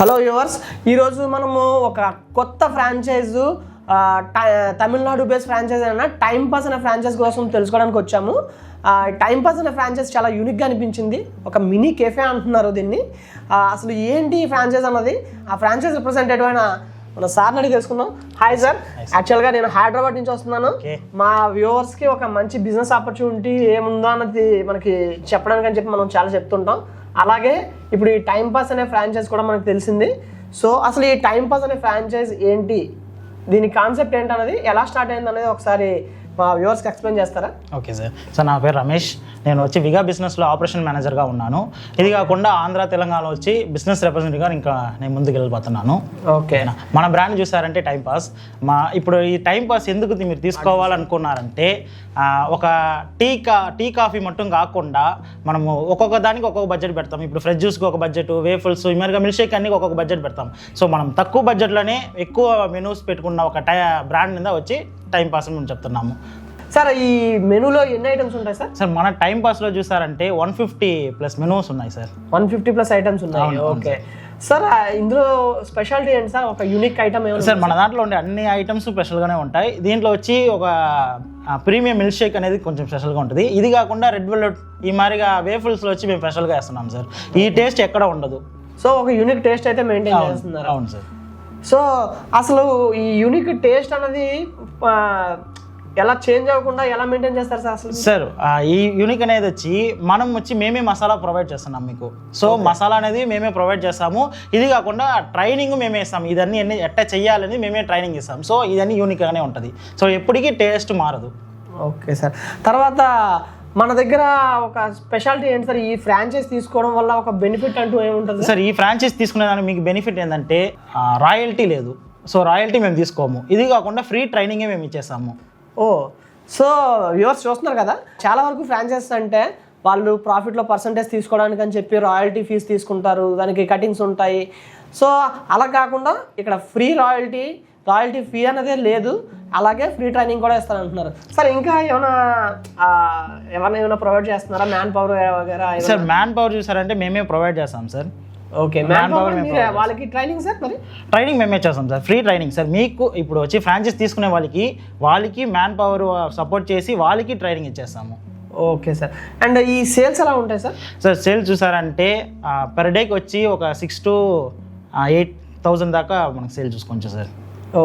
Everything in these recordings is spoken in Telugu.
హలో వ్యూవర్స్ ఈరోజు మనము ఒక కొత్త ఫ్రాంచైజ్ తమిళనాడు బేస్ ఫ్రాంచైజ్ అయిన టైం పాస్ అనే ఫ్రాంచైజ్ కోసం తెలుసుకోవడానికి వచ్చాము. టైం పాస్ అనే ఫ్రాంచైజ్ చాలా యూనిక్గా అనిపించింది. ఒక మినీ కెఫే అంటున్నారు దీన్ని. అసలు ఏంటి ఈ ఫ్రాంచైజ్ అన్నది? ఆ ఫ్రాంచైజ్ రిప్రజెంటేటివ్ అయిన మన సార్ని అడిగి తెలుసుకుందాం. హాయ్ సార్ యాక్చువల్గా నేను హైదరాబాద్ నుంచి వస్తున్నాను. మా వ్యూవర్స్కి ఒక మంచి బిజినెస్ ఆపర్చునిటీ ఏముందో అన్నది మనకి చెప్పడానికి అని చెప్పి మనం చాలా చెప్తుంటాం. అలాగే ఇప్పుడు ఈ టైం పాస్ అనే ఫ్రాంచైజ్ కూడా మనకు తెలిసింది. సో అసలు ఈ టైం పాస్ అనే ఫ్రాంచైజ్ ఏంటి? దీని కాన్సెప్ట్ ఏంటనేది ఎలా స్టార్ట్ అయింది అనేది ఒకసారి మా వ్యూవర్స్కి ఎక్స్ప్లెయిన్ చేస్తారా? Okay sir. సార్ నా పేరు రమేష్. నేను వచ్చి విగా బిజినెస్లో ఆపరేషన్ మేనేజర్గా ఉన్నాను. ఇది కాకుండా ఆంధ్ర తెలంగాణ వచ్చి బిజినెస్ రిప్రజెంటేటివ్గా ఇంకా నేను ముందుకు వెళ్ళిపోతున్నాను ఓకే. మన బ్రాండ్ చూసారంటే టైం పాస్. మా ఇప్పుడు ఈ టైం పాస్ ఎందుకు మీరు తీసుకోవాలనుకున్నారంటే ఒక టీ కా టీ కాఫీ మొత్తం కాకుండా మనము ఒక్కొక్క దానికి ఒక్కొక్క బడ్జెట్ పెడతాం. ఇప్పుడు ఫ్రెష్ జ్యూస్కి ఒక బడ్జెట్ వేఫుల్స్ ఇమర్గా మిల్క్ షేక్ అన్ని ఒక్కొక్క బడ్జెట్ పెడతాం. సో మనం తక్కువ బడ్జెట్లోనే ఎక్కువ మెనూస్ పెట్టుకున్న ఒక టై బ్రాండ్ మీద వచ్చి టైం పాస్ అని మేము చెప్తున్నాము. సార్ ఈ మెనూలో ఎన్ని ఐటమ్స్ ఉంటాయి సార్? సార్ మన టైం పాస్లో చూసారంటే వన్ ఫిఫ్టీ ప్లస్ మెనూస్ ఉన్నాయి sir. One fifty plus items ఉన్నాయి. ఓకే. సార్. ఇందులో స్పెషాలిటీ ఏంటి సార్? ఒక యూనిక్ ఐటమ్ ఏమైనా సార్ మన దాంట్లో ఉండే అన్ని ఐటమ్స్ స్పెషల్గానే ఉంటాయి. దీంట్లో వచ్చి ఒక ప్రీమియం మిల్క్ షేక్ అనేది కొంచెం స్పెషల్గా ఉంటుంది. ఇది కాకుండా రెడ్ వెల్వెట్ ఈ మాదిరిగా వేఫుల్స్లో వచ్చి మేము స్పెషల్గా వేస్తున్నాం సార్. ఈ టేస్ట్ ఎక్కడ ఉండదు. సో ఒక యూనిక్ టేస్ట్ అయితే మెయింటైన్ చేస్తున్నారు? అవును సార్. సో అసలు ఈ యూనిక్ టేస్ట్ అన్నది ఆ, ఎలా చేంజ్ అవ్వకుండా ఎలా మెయింటైన్ చేస్తారు సార్ అసలు సార్ ఈ యూనిక్ అనేది వచ్చి మనం వచ్చి మేమే మసాలా ప్రొవైడ్ చేస్తున్నాం మీకు. సో మసాలా అనేది మేమే ప్రొవైడ్ చేస్తాము. ఇది కాకుండా ట్రైనింగ్ మేమే ఇస్తాం. ఇదన్నీ ఎన్ని ఎట్ట చెయ్యాలని మేమే ట్రైనింగ్ ఇస్తాం. సో ఇదన్నీ యూనిక్గానే ఉంటుంది. సో ఎప్పటికీ టేస్ట్ మారదు. ఓకే సార్ తర్వాత మన దగ్గర ఒక స్పెషాలిటీ ఏంటి సార్? ఈ ఫ్రాంచైజ్ తీసుకోవడం వల్ల ఒక బెనిఫిట్ అంటూ ఏముంటుంది? సార్ ఈ ఫ్రాంచైజ్ తీసుకునేదానికి మీకు బెనిఫిట్ ఏంటంటే రాయల్టీ లేదు. సో రాయల్టీ మేము తీసుకోము. ఇది కాకుండా ఫ్రీ ట్రైనింగే మేము ఇచ్చేసాము. ఓ సో వ్యూవర్స్ చూస్తున్నారు కదా చాలా వరకు ఫ్రాంచైజ్ అంటే వాళ్ళు ప్రాఫిట్లో పర్సంటేజ్ తీసుకోవడానికి అని చెప్పి రాయల్టీ ఫీజు తీసుకుంటారు దానికి కటింగ్స్ ఉంటాయి. సో అలా కాకుండా ఇక్కడ ఫ్రీ రాయల్టీ రాయల్టీ ఫీ అనేది లేదు అలాగే ఫ్రీ ట్రైనింగ్ కూడా ఇస్తారంటున్నారు. సార్ ఇంకా ఏమైనా ఎవరైనా ఏమైనా ప్రొవైడ్ చేస్తున్నారా? మ్యాన్ పవర్ వగేరా సార్ మ్యాన్ పవర్ చూసారంటే మేమే ప్రొవైడ్ చేస్తాం సార్. ఓకే మ్యాన్ పవర్ వాళ్ళకి ట్రైనింగ్ సార్ మరి? ట్రైనింగ్ మేమే చేస్తాం సార్ ఫ్రీ ట్రైనింగ్ సార్ మీకు ఇప్పుడు వచ్చి ఫ్రాంచైజ్ తీసుకునే వాళ్ళకి వాళ్ళకి మ్యాన్ పవర్ సపోర్ట్ చేసి వాళ్ళకి ట్రైనింగ్ ఇచ్చేస్తాము. ఓకే సార్ అండ్ ఈ సేల్స్ ఎలా ఉంటాయి సార్ సార్ సేల్ చూసారంటే పర్ డేకి వచ్చి ఒక సిక్స్ టు ఎయిట్ థౌజండ్ దాకా మనకు సేల్ చూసుకోవచ్చు సార్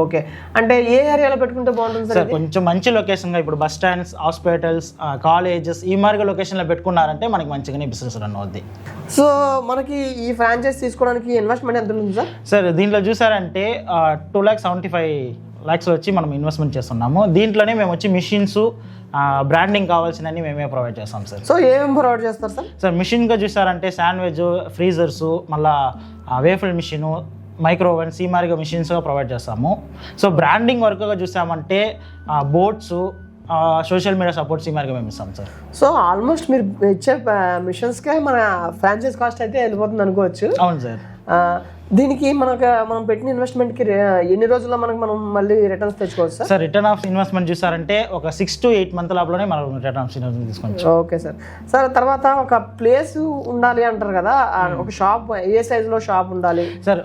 ఓకే. అంటే ఏ ఏరియాలో పెట్టుకుంటే బాగుంటుంది సార్ కొంచెం మంచి లొకేషన్గా ఇప్పుడు బస్ స్టాండ్స్ హాస్పిటల్స్ కాలేజెస్ ఈ మార్గ లొకేషన్లో పెట్టుకున్నారంటే మనకి మంచిగానే బిజినెస్ రన్ అవుద్ది. సో మనకి ఈ ఫ్రాంచైజ్ తీసుకోవడానికి ఇన్వెస్ట్మెంట్ ఎంత ఉంటుంది సార్? సార్ దీంట్లో చూసారంటే two lakh seventy five lakhs వచ్చి మనం ఇన్వెస్ట్మెంట్ చేస్తున్నాము. దీంట్లోనే మేము వచ్చి మిషన్స్ బ్రాండింగ్ కావాల్సినవి మేమే ప్రొవైడ్ చేస్తాం సార్. సో ఏమేమి ప్రొవైడ్ చేస్తారు సార్? సార్ మిషన్గా చూసారంటే శాండ్విచ్ ఫ్రీజర్స్ మళ్ళా వేఫుల్ మిషన్ మైక్రోవెన్స్ ఈ మారిగా మిషన్స్గా ప్రొవైడ్ చేస్తాము. సో బ్రాండింగ్ వర్క్గా చూసామంటే బోట్స్ సోషల్ మీడియా సపోర్ట్స్ ఈ మారిగా మేము ఇస్తాం సార్ సో ఆల్మోస్ట్ మీరు ఇచ్చే మిషన్స్కే మన ఫ్రాంచైజ్ కాస్ట్ అయితే వెళ్ళిపోతుంది అనుకోవచ్చు. అవును సార్ దీనికి మనకు మనం పెట్టిన ఇన్వెస్ట్మెంట్కి ఎన్ని రోజుల్లో మనకు మనం మళ్ళీ రిటర్న్స్ తెచ్చుకోవచ్చు sir? Sir return of investment చూసారంటే ఒక సిక్స్ టు ఎయిట్ మంత్ లోపలనే మనం రిటర్న్ ఆఫ్ ఇన్వెస్ట్మెంట్ తీసుకోవచ్చు ఓకే సార్. సార్ తర్వాత ఒక ప్లేస్ ఉండాలి అంటారు కదా ఒక షాప్ ఏ సైజులో షాప్ ఉండాలి? సార్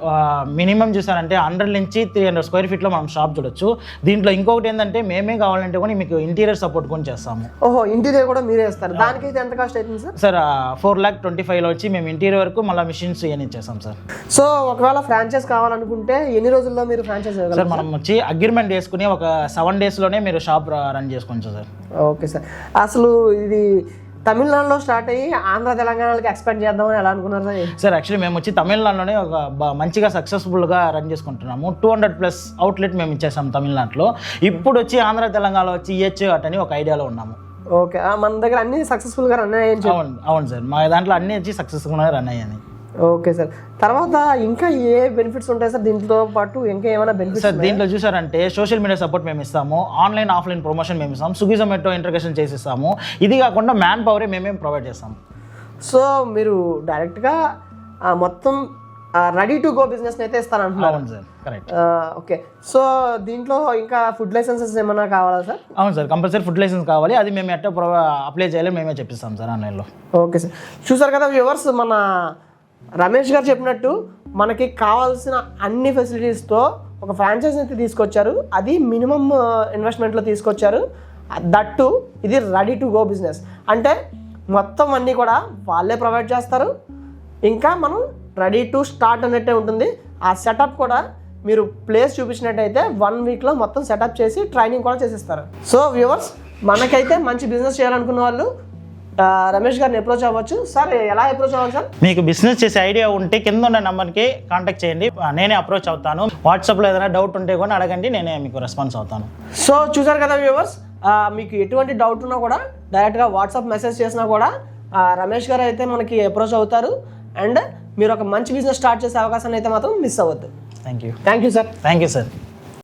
మినిమం చూసారంటే హండ్రెడ్ నుంచి త్రీ హండ్రెడ్ స్క్వేర్ ఫీట్లో మనం షాప్ చూడొచ్చు. దీంట్లో ఇంకొకటి ఏంటంటే మేమే కావాలంటే కూడా మీకు ఇంటీరియర్ సపోర్ట్ కూడా చేస్తాము. ఓహో ఇంటీరియర్ కూడా మీరే ఇస్తారు దానికైతే ఎంత కాస్ట్ అవుతుంది sir? Sir four lakh twenty ఫైవ్లో వచ్చి మేము ఇంటీరియర్ వరకు మళ్ళీ మిషన్స్ ఇవన్నీ ఇచ్చేస్తాం సార్. సో ఒకవేళ ఫ్రాంచైజ్ కావాలనుకుంటే ఎన్ని రోజుల్లో మీరు ఫ్రాంచైజ్ సార్ మనం వచ్చి అగ్రిమెంట్ వేసుకుని ఒక సెవెన్ డేస్లోనే మీరు షాప్ రన్ చేసుకోవచ్చు సార్. Okay sir. అసలు ఇది తమిళనాడులో స్టార్ట్ అయ్యి ఆంధ్ర తెలంగాణకి ఎక్స్పెండ్ చేద్దామని ఎలా అనుకున్నారు సార్? సార్ యాక్చువల్లీ మేము వచ్చి తమిళనాడులోనే ఒక మంచిగా సక్సెస్ఫుల్గా రన్ చేసుకుంటున్నాము. టూ హండ్రెడ్ ప్లస్ అవుట్లెట్ మేము ఇచ్చేసాం తమిళనాడులో. ఇప్పుడు వచ్చి ఆంధ్ర తెలంగాణలో వచ్చి ఇయ్యచ్చు అటని ఒక ఐడియాలో ఉన్నాము. ఓకే. మన దగ్గర అన్ని సక్సెస్ఫుల్గా రన్ అయ్యాయని చెప్పి అవును అవును సార్. మా దాంట్లో అన్ని వచ్చి సక్సెస్ఫుల్గా రన్ అయ్యాయి. Okay sir. తర్వాత ఇంకా ఏ బెనిఫిట్స్ ఉంటాయి సార్? దీంతో పాటు ఇంకా ఏమైనా బెనిఫిట్స్ సార్ దీంట్లో చూసారంటే సోషల్ మీడియా సపోర్ట్ మేము ఇస్తాము ఆన్లైన్ ఆఫ్లైన్ ప్రమోషన్ మేము ఇస్తాము స్విగ్గీ జొమాటో ఇంటర్గేషన్ చేసి ఇస్తాము. ఇది కాకుండా మ్యాన్ పవరే మేమే ప్రొవైడ్ చేస్తాము. సో మీరు డైరెక్ట్గా మొత్తం రెడీ టు గో బిజినెస్ అయితే ఇస్తానంటున్నారు అవును సార్ కరెక్ట్ ఓకే. సో దీంట్లో ఇంకా ఫుడ్ లైసెన్సెస్ ఏమైనా కావాలా సార్? అవును సార్ కంపల్సరీ ఫుడ్ లైసెన్స్ కావాలి. అది మేము ఎట్లా అప్లై చేయాలి మేమే చెప్పిస్తాం సార్ ఆన్లైన్లో ఓకే సార్. చూసారు కదా వ్యూవర్స్ మన రమేష్ గారు చెప్పినట్టు మనకి కావాల్సిన అన్ని ఫెసిలిటీస్తో ఒక ఫ్రాంచైజ్ అయితే తీసుకొచ్చారు. అది మినిమం ఇన్వెస్ట్మెంట్లో తీసుకొచ్చారు. దట్టు ఇది రెడీ టు గో బిజినెస్ అంటే మొత్తం అన్నీ కూడా వాళ్ళే ప్రొవైడ్ చేస్తారు. ఇంకా మనం రెడీ టు స్టార్ట్ అన్నట్టే ఉంటుంది. ఆ సెటప్ కూడా మీరు ప్లేస్ చూపించినట్టయితే వన్ వీక్లో మొత్తం సెటప్ చేసి ట్రైనింగ్ కూడా చేసిస్తారు. సో వ్యూవర్స్ మనకైతే మంచి బిజినెస్ చేయాలనుకున్న వాళ్ళు రమేష్ గారిని అప్రోచ్ అవ్వచ్చు. సార్ ఎలా అప్రోచ్ అవ్వాలి సార్? మీకు బిజినెస్ చేసే ఐడియా ఉంటే కింద ఉన్న నెంబర్కి కాంటాక్ట్ చేయండి. నేనే అప్రోచ్ అవుతాను. వాట్సాప్లో ఏదైనా డౌట్ ఉంటే కూడా అడగండి నేనే మీకు రెస్పాన్స్ అవుతాను. సో చూసారు కదా వ్యూవర్స్ మీకు ఎటువంటి డౌట్ ఉన్నా కూడా డైరెక్ట్గా వాట్సాప్ మెసేజ్ చేసినా కూడా రమేష్ గారు అయితే మనకి అప్రోచ్ అవుతారు. అండ్ మీరు ఒక మంచి బిజినెస్ స్టార్ట్ చేసే అవకాశాన్ని అయితే మాత్రం మిస్ అవ్వద్దు. Thank you thank you sir thank you sir